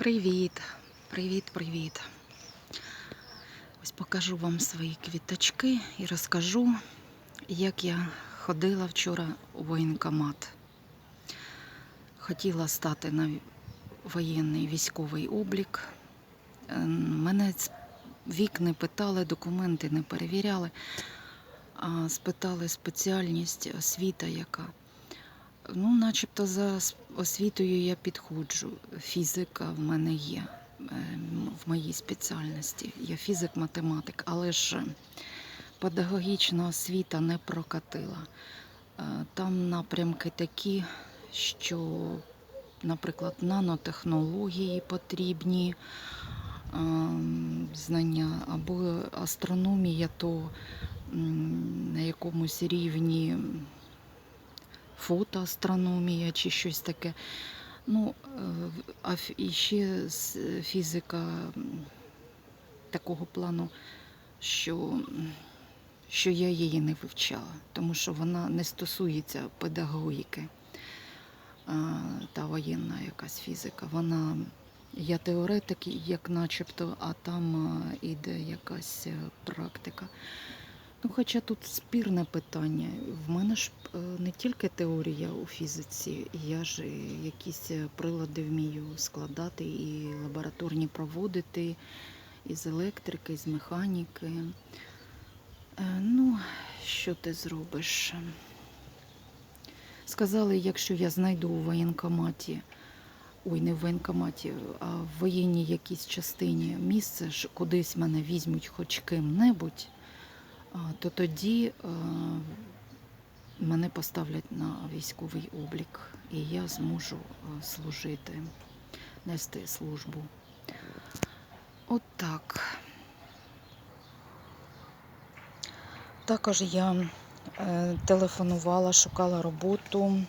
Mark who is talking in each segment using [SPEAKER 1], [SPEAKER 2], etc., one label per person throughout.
[SPEAKER 1] Привіт, привіт, привіт. Ось покажу вам свої квіточки і розкажу, як я ходила вчора у воєнкомат. Хотіла стати на воєнний військовий облік. Е, Мене з вік не питали, документи не перевіряли, а спитали спеціальність освіта яка. Ну, начебто за освітою я підходжу. Фізика в мене є е, в моїй спеціальності. Я фізик-математик, але ж е, педагогічна освіта не прокатила. Е, Там напрямки такі, що, наприклад, нанотехнології потрібні ем, знання, або астрономія, то на якомусь рівні фотоастрономія чи щось таке. Ну, е, а і ще е, фізика такого плану, що, що я її не вивчала, тому що вона не стосується педагогіки та воєнна якась фізика. Вона, я теоретик, як начебто, а там іде якась е, практика. Ну, хоча тут спірне питання. В мене ж е, не тільки теорія у фізиці, я ж якісь е, прилади вмію складати і лабораторні проводити, із електрики, з механіки. Е, Ну, що ти зробиш? Сказали, якщо я знайду у воєнкоматі, ой, не в воєнкоматі, а в воєнній якійсь частині місце, кудись мене візьмуть хоч ким-небудь, то тоді е, мене поставлять на військовий облік, і я зможу е, служити, нести службу. От так. Також я е, телефонувала, шукала роботу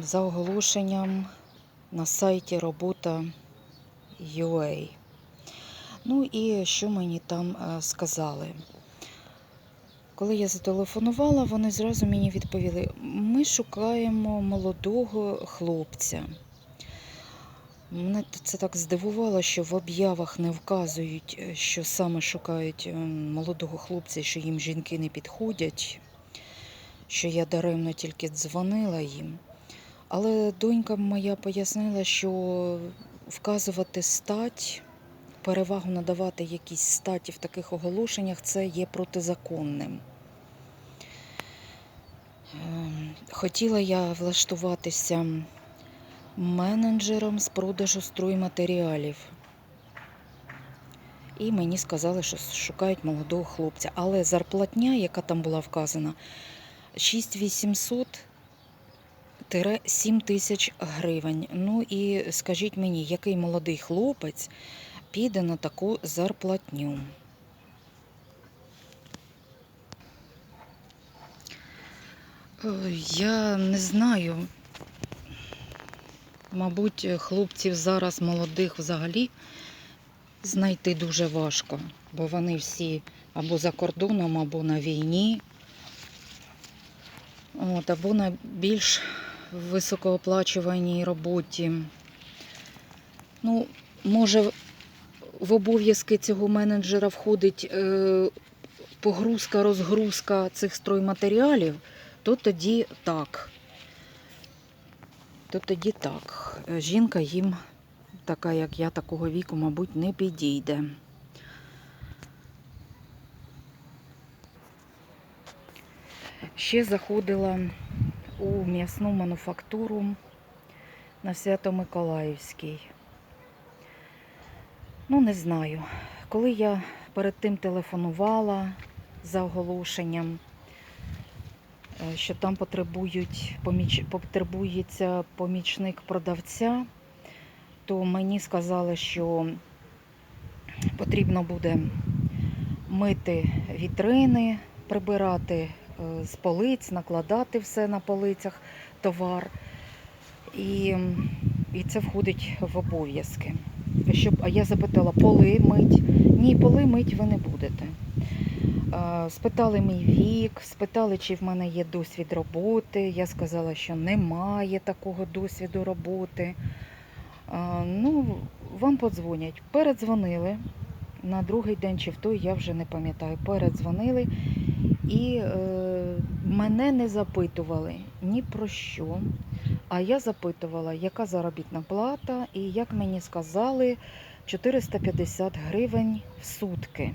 [SPEAKER 1] за оголошенням на сайті робота.ua. Ну і що мені там е, сказали? Коли я зателефонувала, вони зразу мені відповіли: ми шукаємо молодого хлопця. Мене це так здивувало, що в об'явах не вказують, е, що саме шукають е, молодого хлопця, що їм жінки не підходять, що я даремно тільки дзвонила їм. Але донька моя пояснила, що вказувати стать, перевагу надавати якійсь статі в таких оголошеннях, це є протизаконним. Ем, Хотіла я влаштуватися менеджером з продажу стройматеріалів. І мені сказали, що шукають молодого хлопця. Але зарплатня, яка там була вказана, 6800 7 тисяч гривень. Ну і скажіть мені, який молодий хлопець піде на таку зарплатню? Е, Я не знаю. Мабуть, хлопців зараз молодих взагалі знайти дуже важко, бо вони всі або за кордоном, або на війні, От, або на більш високооплачуваній роботі. Ну, може, в обов'язки цього менеджера входить е, погрузка, розгрузка цих стройматеріалів, то тоді так. То тоді так. Е, Жінка їм, така як я, такого віку, мабуть, не підійде. Ще заходила у м'ясну мануфактуру на Свято-Миколаївській. Ну, не знаю. Коли я перед тим телефонувала за оголошенням, е, що там потребують, потребується помічник продавця, то мені сказали, що потрібно буде мити вітрини, прибирати е, з полиць, накладати все на полицях товар. І, і це входить в обов'язки. Щоб, а я запитала, поли мить? Ні, поли мить ви не будете. Спитали мій вік, спитали, чи в мене є досвід роботи. Я сказала, що немає такого досвіду роботи. Ну, вам подзвонять. Передзвонили на другий день чи в той, я вже не пам'ятаю. Передзвонили і е, мене не запитували ні про що. А я запитувала, яка заробітна плата, і як мені сказали, 450 гривень в сутки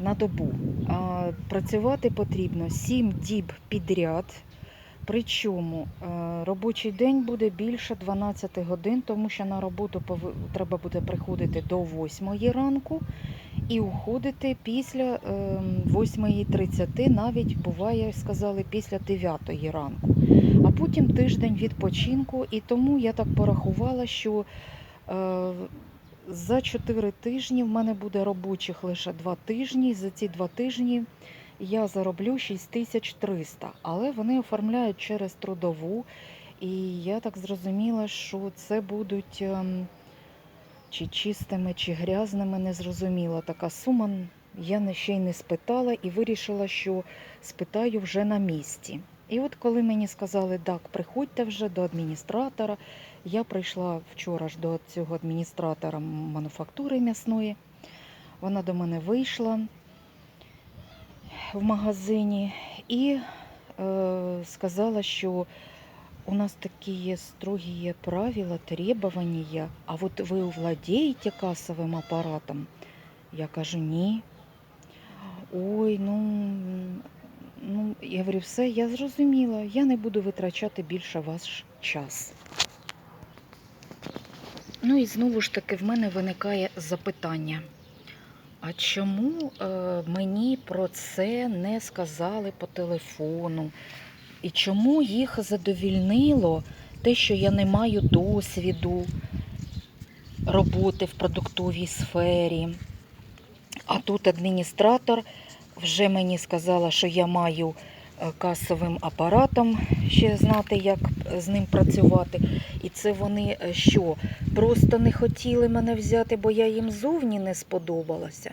[SPEAKER 1] на добу. А працювати потрібно 7 діб підряд. Причому е, робочий день буде більше 12 годин, тому що на роботу треба буде приходити до 8 ранку і уходити після е, 8.30, навіть буває, сказали, після 9 ранку. Потім тиждень відпочинку, і тому я так порахувала, що е, за 4 тижні в мене буде робочих лише 2 тижні. За ці 2 тижні я зароблю 6300, але вони оформляють через трудову. І я так зрозуміла, що це будуть ем, чи чистими, чи грязними, не зрозуміла. Така сума я ще й не спитала і вирішила, що спитаю вже на місці. І от коли мені сказали, так, приходьте вже до адміністратора, я прийшла вчора ж до цього адміністратора мануфактури м'ясної. Вона до мене вийшла в магазині і е, сказала, що у нас такие строгие правила, требования, а вот вы владеете кассовым аппаратом? Я кажу, ні. Ой, ну, ну, я говорю, все, я зрозуміла, я не буду витрачати більше ваш час. Ну і знову ж таки в мене виникає запитання. А чому е, мені про це не сказали по телефону? І чому їх задовільнило те, що я не маю досвіду роботи в продуктовій сфері? А тут адміністратор вже мені сказала, що я маю е, касовим апаратом ще знати, як з ним працювати. І це вони е, що? Просто не хотіли мене взяти, бо я їм зовні не сподобалася?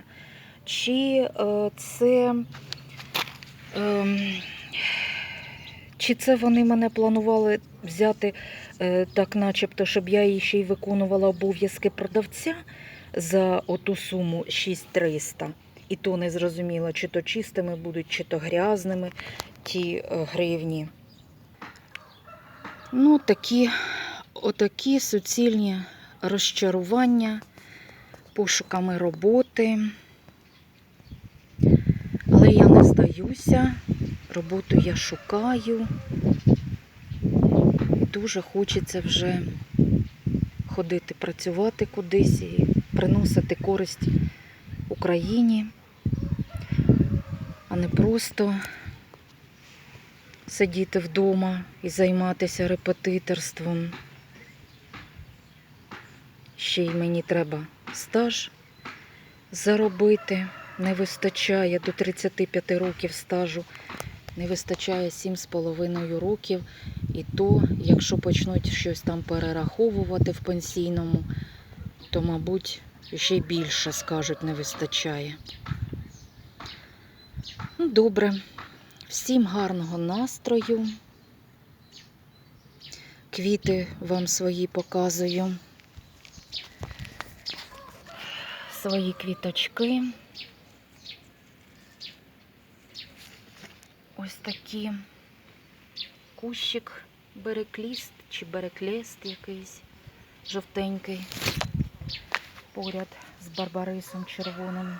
[SPEAKER 1] Чи е, це. ем, чи це вони мене планували взяти е, так, начебто, щоб я ще й виконувала обов'язки продавця за оту суму 6300? І то не зрозуміло, чи то чистими будуть, чи то грязними ті е, гривні. Ну, такі, отакі суцільні розчарування пошуками роботи. Але я не здаюся, роботу я шукаю. Дуже хочеться вже ходити, працювати кудись і приносити користь Україні, не просто сидіти вдома і займатися репетиторством. Ще й мені треба стаж заробити. Не вистачає до 35 років стажу, не вистачає 7,5 років. І то, якщо почнуть щось там перераховувати в пенсійному, то, мабуть, ще більше скажуть, не вистачає. Добре. Всім гарного настрою. Квіти вам свої показую. Свої квіточки. Ось такі кущик берекліст чи береклест якийсь жовтенький поряд з барбарисом червоним.